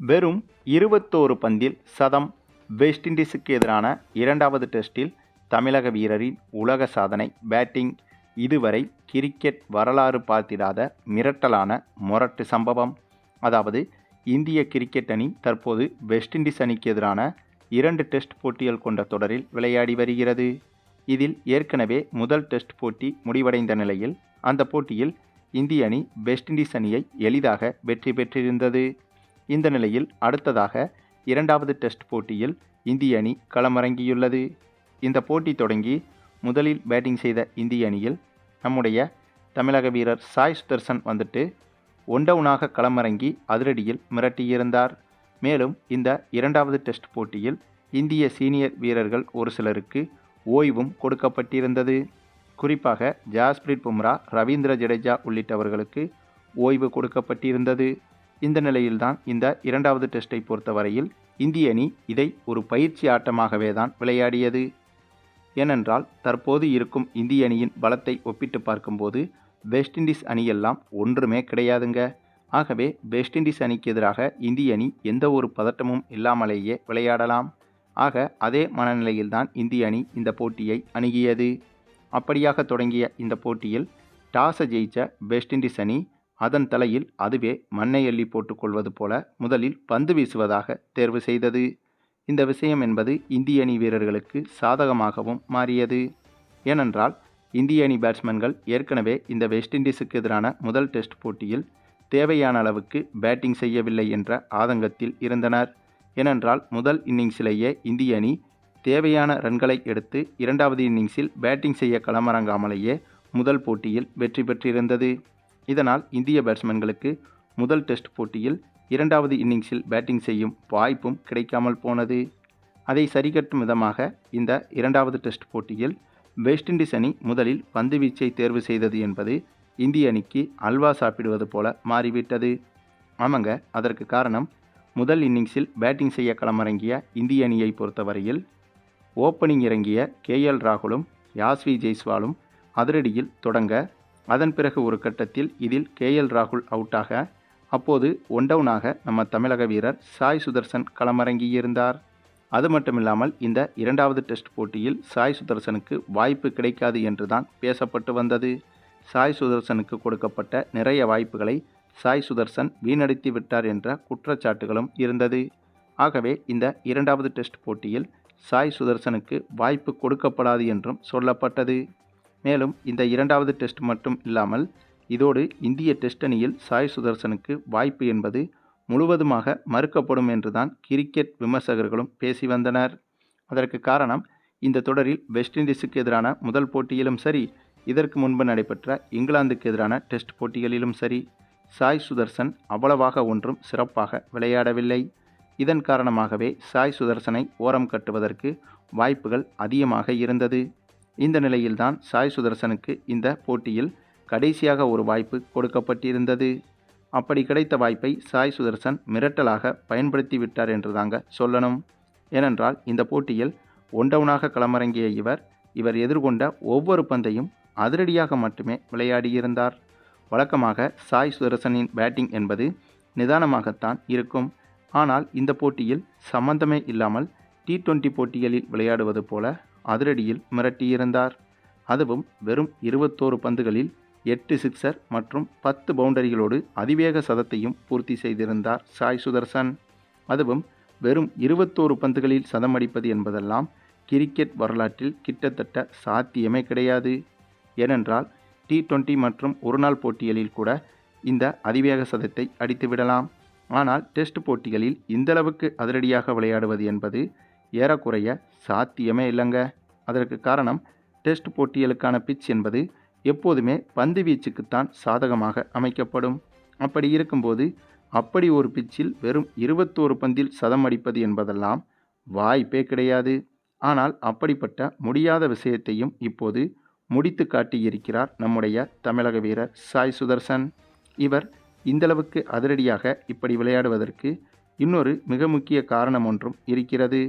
வெறும் இருபத்தோரு பந்தில் சதம் வெஸ்ட் இண்டீஸுக்கு எதிரான இரண்டாவது டெஸ்டில் தமிழக வீரரின் உலக சாதனை பேட்டிங் இதுவரை கிரிக்கெட் வரலாறு பார்த்திடாத மிரட்டலான முரட்டு சம்பவம். அதாவது இந்திய கிரிக்கெட் அணி தற்போது வெஸ்ட் இண்டீஸ் அணிக்கு எதிரான இரண்டு டெஸ்ட் போட்டிகள் கொண்ட தொடரில் விளையாடி வருகிறது. இதில் ஏற்கனவே முதல் டெஸ்ட் போட்டி முடிவடைந்த நிலையில் அந்த போட்டியில் இந்திய அணி வெஸ்ட் இண்டீஸ் அணியை எளிதாக வெற்றி பெற்றிருந்தது. இந்த நிலையில் அடுத்ததாக இரண்டாவது டெஸ்ட் போட்டியில் இந்திய அணி களமிறங்கியுள்ளது. இந்த போட்டி தொடங்கி முதலில் பேட்டிங் செய்த இந்திய அணியில் நம்முடைய தமிழக வீரர் சாய் சுதர்சன் வந்துட்டு ஒன் டவுனாக களமிறங்கி அதிரடியில் மிரட்டியிருந்தார். மேலும் இந்த இரண்டாவது டெஸ்ட் போட்டியில் இந்திய சீனியர் வீரர்கள் ஒரு சிலருக்கு ஓய்வும் கொடுக்கப்பட்டிருந்தது. குறிப்பாக ஜாஸ்பிரிட் பும்ரா ரவீந்திர ஜடேஜா உள்ளிட்டவர்களுக்கு ஓய்வு கொடுக்கப்பட்டிருந்தது. இந்த நிலையில்தான் இந்த இரண்டாவது டெஸ்ட்டை பொறுத்தவரையில் இந்திய அணி இதை ஒரு பயிற்சி ஆட்டமாகவே தான் விளையாடியது. ஏனென்றால் தற்போது இருக்கும் இந்திய அணியின் பலத்தை ஒப்பிட்டு பார்க்கும்போது வெஸ்ட் இண்டீஸ் அணியெல்லாம் ஒன்றுமே கிடையாதுங்க. ஆகவே வெஸ்ட் இண்டீஸ் அணிக்கு எதிராக இந்திய அணி எந்த ஒரு பதட்டமும் இல்லாமலேயே விளையாடலாம். ஆக அதே மனநிலையில்தான் இந்திய அணி இந்த போட்டியை அணுகியது. அப்படியாக தொடங்கிய இந்த போட்டியில் டாஸை ஜெயித்த வெஸ்ட் இண்டீஸ் அணி அதன் தலையில் அதுவே மண்ணை எள்ளி போட்டுக்கொள்வது போல முதலில் பந்து வீசுவதாக தேர்வு செய்தது. இந்த விஷயம் என்பது இந்திய அணி வீரர்களுக்கு சாதகமாகவும் மாறியது. ஏனென்றால் இந்திய அணி பேட்ஸ்மேன்கள் ஏற்கனவே இந்த வெஸ்ட் இண்டீஸுக்கு எதிரான முதல் டெஸ்ட் போட்டியில் தேவையான அளவுக்கு பேட்டிங் செய்யவில்லை என்ற ஆதங்கத்தில் இருந்தனர். ஏனென்றால் முதல் இன்னிங்ஸிலேயே இந்திய அணி தேவையான ரன்களை எடுத்து இரண்டாவது இன்னிங்ஸில் பேட்டிங் செய்ய களமிறங்காமலேயே முதல் போட்டியில் வெற்றி பெற்றிருந்தது. இதனால் இந்திய பேட்ஸ்மேன்களுக்கு முதல் டெஸ்ட் போட்டியில் இரண்டாவது இன்னிங்ஸில் பேட்டிங் செய்யும் வாய்ப்பும் கிடைக்காமல் போனது. அதை சரிகட்டும் விதமாக இந்த இரண்டாவது டெஸ்ட் போட்டியில் வெஸ்ட் இண்டீஸ் அணி முதலில் பந்து வீச்சை தேர்வு செய்தது என்பது இந்திய அணிக்கு அல்வா சாப்பிடுவது போல மாறிவிட்டது. ஆமாங்க அதற்கு காரணம் முதல் இன்னிங்ஸில் பேட்டிங் செய்ய களமிறங்கிய இந்திய அணியை பொறுத்தவரையில் ஓப்பனிங் இறங்கிய கே எல் ராகுலும் யாஸ்வி ஜெய்ஸ்வாலும் அதிரடியில் தொடங்க அதன் பிறகு ஒரு கட்டத்தில் இதில் கே எல் ராகுல் அவுட்டாக அப்போது ஒன் டவுனாக நம்ம தமிழக வீரர் சாய் சுதர்சன் களமிறங்கியிருந்தார். அது மட்டுமில்லாமல் இந்த இரண்டாவது டெஸ்ட் போட்டியில் சாய் சுதர்சனுக்கு வாய்ப்பு கிடைக்காது என்றுதான் பேசப்பட்டு வந்தது. சாய் சுதர்சனுக்கு கொடுக்கப்பட்ட நிறைய வாய்ப்புகளை சாய் சுதர்சன் வீணடித்து விட்டார் என்ற குற்றச்சாட்டுகளும் இருந்தது. ஆகவே இந்த இரண்டாவது டெஸ்ட் போட்டியில் சாய் சுதர்சனுக்கு வாய்ப்பு கொடுக்கப்படாது என்றும் சொல்லப்பட்டது. மேலும் இந்த இரண்டாவது டெஸ்ட் மட்டும் இல்லாமல் இதோடு இந்திய டெஸ்ட் அணியில் சாய் சுதர்சனுக்கு வாய்ப்பு என்பது முழுவதுமாக மறுக்கப்படும் என்றுதான் கிரிக்கெட் விமர்சகர்களும் பேசி வந்தனர். அதற்கு காரணம் இந்த தொடரில் வெஸ்ட் இண்டீஸுக்கு எதிரான முதல் போட்டியிலும் சரி இதற்கு முன்பு நடைபெற்ற இங்கிலாந்துக்கு எதிரான டெஸ்ட் போட்டிகளிலும் சரி சாய் சுதர்சன் அவ்வளவாக ஒன்றும் சிறப்பாக விளையாடவில்லை. இதன் காரணமாகவே சாய் சுதர்சனை ஓரம் கட்டுவதற்கு வாய்ப்புகள் அதிகமாக இருந்தது. இந்த நிலையில்தான் சாய் சுதர்சனுக்கு இந்த போட்டியில் கடைசியாக ஒரு வாய்ப்பு கொடுக்கப்பட்டிருந்தது. அப்படி கிடைத்த வாய்ப்பை சாய் சுதர்சன் மிரட்டலாக பயன்படுத்தி விட்டார் என்று தாங்க சொல்லணும். ஏனென்றால் இந்த போட்டியில் ஒன் டவுனாக களமிறங்கிய இவர் இவர் எதிர்கொண்ட ஒவ்வொரு பந்தையும் அதிரடியாக மட்டுமே விளையாடியிருந்தார். வழக்கமாக சாய் சுதர்சனின் பேட்டிங் என்பது நிதானமாகத்தான் இருக்கும். ஆனால் இந்த போட்டியில் சம்பந்தமே இல்லாமல் டி டுவெண்டி போட்டிகளில் விளையாடுவது போல அதிரடியில் மிரட்டியிருந்தார். அதுவும் வெறும் இருபத்தோரு பந்துகளில் எட்டு சிக்ஸர் மற்றும் பத்து பவுண்டரிகளோடு அதிவேக சதத்தையும் பூர்த்தி செய்திருந்தார் சாய் சுதர்சன். அதுவும் வெறும் இருபத்தோரு பந்துகளில் சதம் அடிப்பது என்பதெல்லாம் கிரிக்கெட் வரலாற்றில் கிட்டத்தட்ட சாத்தியமே கிடையாது. ஏனென்றால் டி டுவெண்ட்டி மற்றும் ஒருநாள் போட்டிகளில் கூட இந்த அதிவேக சதத்தை அடித்துவிடலாம் ஆனால் டெஸ்ட் போட்டிகளில் இந்தளவுக்கு அதிரடியாக விளையாடுவது என்பது ஏறக்குறைய சாத்தியமே இல்லைங்க. அதற்கு காரணம் டெஸ்ட் போட்டிகளுக்கான பிட்ச் என்பது எப்போதுமே பந்து வீச்சுக்குத்தான் சாதகமாக அமைக்கப்படும். அப்படி இருக்கும்போது அப்படி ஒரு பிச்சில் வெறும் இருபத்தோரு பந்தில் சதம் அடிப்பது என்பதெல்லாம் வாய்ப்பே கிடையாது. ஆனால் அப்படிப்பட்ட முடியாத விஷயத்தையும் இப்போது முடித்து காட்டியிருக்கிறார் நம்முடைய தமிழக வீரர் சாய் சுதர்சன். இவர் இந்தளவுக்கு அதிரடியாக இப்படி விளையாடுவதற்கு இன்னொரு மிக முக்கிய காரணம் ஒன்றும் இருக்கிறது.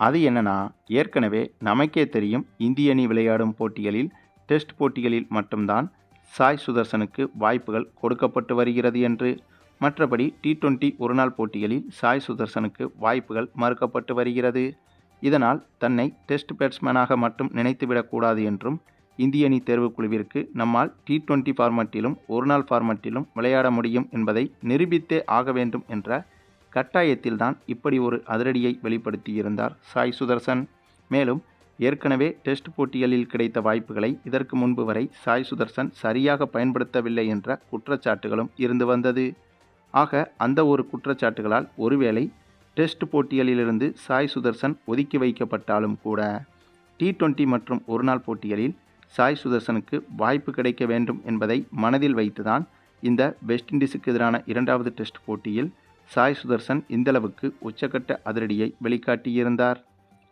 அது என்னன்னா ஏற்கனவே நமக்கே தெரியும் இந்திய அணி விளையாடும் போட்டிகளில் டெஸ்ட் போட்டிகளில் மட்டும்தான் சாய் சுதர்சனுக்கு வாய்ப்புகள் கொடுக்கப்பட்டு வருகிறது என்று. மற்றபடி டி டுவெண்ட்டி ஒருநாள் போட்டிகளில் சாய் சுதர்சனுக்கு வாய்ப்புகள் மறுக்கப்பட்டு வருகிறது. இதனால் தன்னை டெஸ்ட் பேட்ஸ்மேனாக மட்டும் நினைத்துவிடக்கூடாது என்றும் இந்திய அணி தேர்வுக்குழுவிற்கு நம்மால் டி டுவெண்ட்டி ஃபார்மட்டிலும் ஒருநாள் ஃபார்மட்டிலும் விளையாட முடியும் என்பதை நிரூபித்தே ஆக வேண்டும் என்ற கட்டாயத்தில்தான் இப்படி ஒரு அதிரடியை வெளிப்படுத்தியிருந்தார் சாய் சுதர்சன். மேலும் ஏற்கனவே டெஸ்ட் போட்டிகளில் கிடைத்த வாய்ப்புகளை இதற்கு முன்பு வரை சாய் சுதர்சன் சரியாக பயன்படுத்தவில்லை என்ற குற்றச்சாட்டுகளும் இருந்து வந்தது. ஆக அந்த ஒரு குற்றச்சாட்டுகளால் ஒருவேளை டெஸ்ட் போட்டிகளிலிருந்து சாய் சுதர்சன் ஒதுக்கி வைக்கப்பட்டாலும் கூட டி டுவெண்ட்டி மற்றும் ஒருநாள் போட்டிகளில் சாய் சுதர்சனுக்கு வாய்ப்பு கிடைக்க வேண்டும் என்பதை மனதில் வைத்துதான் இந்த வெஸ்ட் இண்டீஸுக்கு எதிரான இரண்டாவது டெஸ்ட் போட்டியில் சாய் சுதர்சன் இந்தளவுக்கு உச்சக்கட்ட அதிரடியை வெளிக்காட்டியிருந்தார்.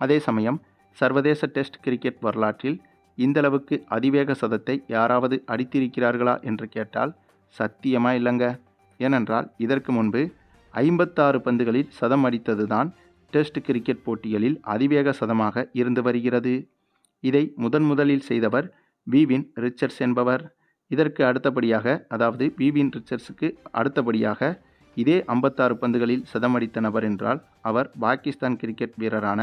அதே சமயம் சர்வதேச டெஸ்ட் கிரிக்கெட் வரலாற்றில் இந்தளவுக்கு அதிவேக சதத்தை யாராவது அடித்திருக்கிறார்களா என்று கேட்டால் சத்தியமா இல்லைங்க. ஏனென்றால் இதற்கு முன்பு ஐம்பத்தாறு பந்துகளில் சதம் அடித்ததுதான் டெஸ்ட் கிரிக்கெட் போட்டிகளில் அதிவேக சதமாக இருந்து வருகிறது. இதை முதன் முதலில் செய்தவர் விவின் ரிச்சர்ட்ஸ் என்பவர். இதற்கு அடுத்தபடியாக அதாவது விவின் ரிச்சர்ஸுக்கு அடுத்தபடியாக இதே ஐம்பத்தாறு பந்துகளில் சதமடித்த நபர் என்றால் அவர் பாகிஸ்தான் கிரிக்கெட் வீரரான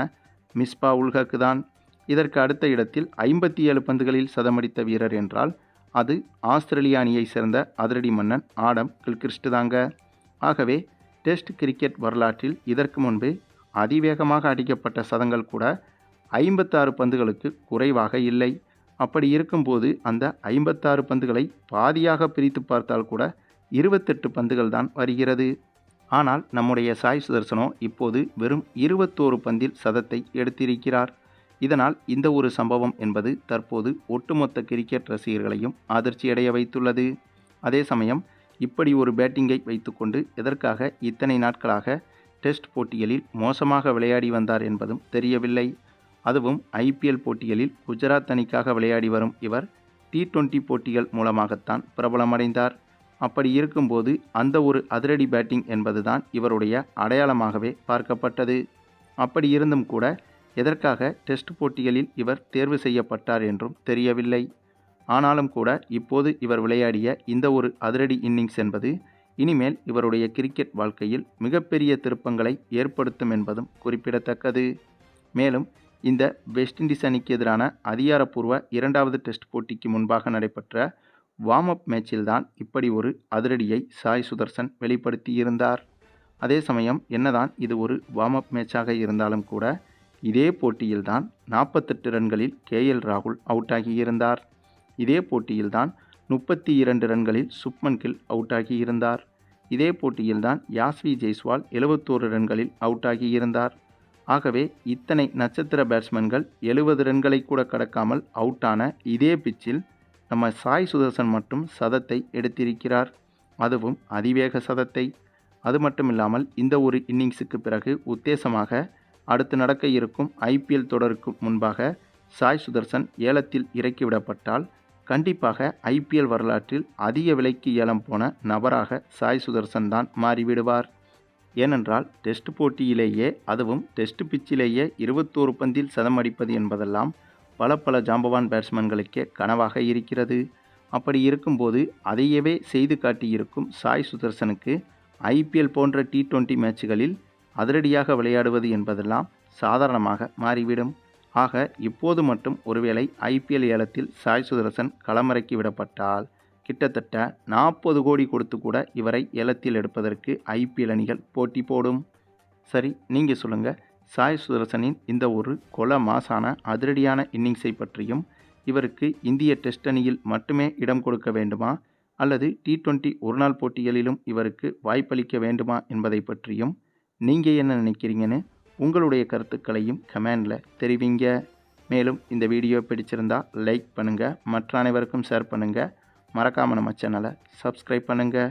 மிஸ்பா உல்ஹக்கு தான் இதற்கு அடுத்த இடத்தில் ஐம்பத்தி ஏழு பந்துகளில் சதமடித்த வீரர் என்றால் அது ஆஸ்திரேலிய அணியை சேர்ந்த அதிரடி மன்னன் ஆடம் கில்கிறிஸ்ட் தாங்க ஆகவே டெஸ்ட் கிரிக்கெட் வரலாற்றில் இதற்கு முன்பு அதிவேகமாக அடிக்கப்பட்ட சதங்கள் கூட ஐம்பத்தாறு பந்துகளுக்கு குறைவாக இல்லை. அப்படி இருக்கும்போது அந்த ஐம்பத்தாறு பந்துகளை பாதியாக பிரித்து பார்த்தால் கூட இருபத்தெட்டு பந்துகள் தான் வருகிறது. ஆனால் நம்முடைய சாய் சுதர்சனோ இப்போது வெறும் இருபத்தோரு பந்தில் சதத்தை எடுத்திருக்கிறார். இதனால் இந்த ஒரு சம்பவம் என்பது தற்போது ஒட்டுமொத்த கிரிக்கெட் ரசிகர்களையும் அதிர்ச்சியடைய வைத்துள்ளது. அதே சமயம் இப்படி ஒரு பேட்டிங்கை வைத்துக்கொண்டு எதற்காக இத்தனை நாட்களாக டெஸ்ட் போட்டிகளில் மோசமாக விளையாடி வந்தார் என்பதும் தெரியவில்லை. அதுவும் ஐபிஎல் போட்டிகளில் குஜராத் அணிக்காக விளையாடி வரும் இவர் டி டுவெண்ட்டி போட்டிகள் மூலமாகத்தான் பிரபலமடைந்தார். அப்படி இருக்கும்போது அந்த ஒரு அதிரடி பேட்டிங் என்பதுதான் இவருடைய அடையாளமாகவே பார்க்கப்பட்டது. அப்படி இருந்தும் கூட எதற்காக டெஸ்ட் போட்டிகளில் இவர் தேர்வு செய்யப்பட்டார் என்றும் தெரியவில்லை. ஆனாலும் கூட இப்போது இவர் விளையாடிய இந்த ஒரு அதிரடி இன்னிங்ஸ் என்பது இனிமேல் இவருடைய கிரிக்கெட் வாழ்க்கையில் மிகப்பெரிய திருப்பங்களை ஏற்படுத்தும் என்பதும் குறிப்பிடத்தக்கது. மேலும் இந்த வெஸ்ட் இண்டீஸ் அணிக்கு எதிரான அதிகாரப்பூர்வ இரண்டாவது டெஸ்ட் போட்டிக்கு முன்பாக நடைபெற்ற வார்ம் அப் மேட்சில்தான் இப்படி ஒரு அதிரடியை சாய் சுதர்சன் வெளிப்படுத்தியிருந்தார். அதே சமயம் என்னதான் இது ஒரு வார்ம் அப் மேட்சாக இருந்தாலும் கூட இதே போட்டியில்தான் நாற்பத்தெட்டு ரன்களில் கே எல் ராகுல் அவுட் ஆகியிருந்தார். இதே போட்டியில்தான் முப்பத்தி இரண்டு ரன்களில் சுப்மன் கில் அவுட் ஆகியிருந்தார். இதே போட்டியில்தான் யாஸ்வி ஜெய்ஸ்வால் எழுபத்தோரு ரன்களில் அவுட் ஆகியிருந்தார். ஆகவே இத்தனை நட்சத்திர பேட்ஸ்மேன்கள் எழுபது ரன்களை கூட கடக்காமல் அவுட்டான இதே பிச்சில் நம்ம சாய் சுதர்சன் மட்டும் சதத்தை எடுத்திருக்கிறார். அதுவும் அதிவேக சதத்தை. அது மட்டும் இல்லாமல் இந்த ஒரு இன்னிங்ஸுக்கு பிறகு உத்தேசமாக அடுத்து நடக்க இருக்கும் ஐபிஎல் தொடருக்கு முன்பாக சாய் சுதர்சன் ஏலத்தில் இறக்கிவிடப்பட்டால் கண்டிப்பாக ஐபிஎல் வரலாற்றில் அதிக விலைக்கு ஏலம் போன நபராக சாய் சுதர்சன் தான் மாறிவிடுவார். ஏனென்றால் டெஸ்ட் போட்டியிலேயே அதுவும் டெஸ்ட் பிச்சிலேயே இருபத்தோரு பந்தில் சதம் அடிப்பது என்பதெல்லாம் பல பல ஜாம்பவான் பேட்ஸ்மேன்களுக்கே கனவாக இருக்கிறது. அப்படி இருக்கும்போது அதையவே செய்து காட்டியிருக்கும் சாய் சுதர்சனுக்கு ஐபிஎல் போன்ற டி டுவெண்ட்டி மேட்சுகளில் அதிரடியாக விளையாடுவது என்பதெல்லாம் சாதாரணமாக மாறிவிடும். ஆக இப்போது மட்டும் ஒருவேளை ஐபிஎல் ஏலத்தில் சாய் சுதர்சன் களமிறக்கி விடப்பட்டால் கிட்டத்தட்ட நாற்பது கோடி கொடுத்து கூட இவரை ஏலத்தில் எடுப்பதற்கு ஐபிஎல் அணிகள் போட்டி போடும். சரி நீங்கள் சொல்லுங்கள் சாய் சுதர்சனின் இந்த ஒரு கொல மாசான அதிரடியான இன்னிங்ஸை பற்றியும் இவருக்கு இந்திய டெஸ்ட் அணியில் மட்டுமே இடம் கொடுக்க வேண்டுமா? அல்லது டி டுவெண்ட்டி ஒருநாள் போட்டிகளிலும் இவருக்கு வாய்ப்பளிக்க வேண்டுமா என்பதை பற்றியும் நீங்கள் என்ன நினைக்கிறீங்கன்னு உங்களுடைய கருத்துக்களையும் கமெண்டில் தெரிவிங்க. மேலும் இந்த வீடியோ பிடிச்சிருந்தா லைக் பண்ணுங்கள் மற்ற அனைவருக்கும் ஷேர் பண்ணுங்கள் மறக்காமல் நம்ம சேனலை சப்ஸ்கிரைப் பண்ணுங்கள்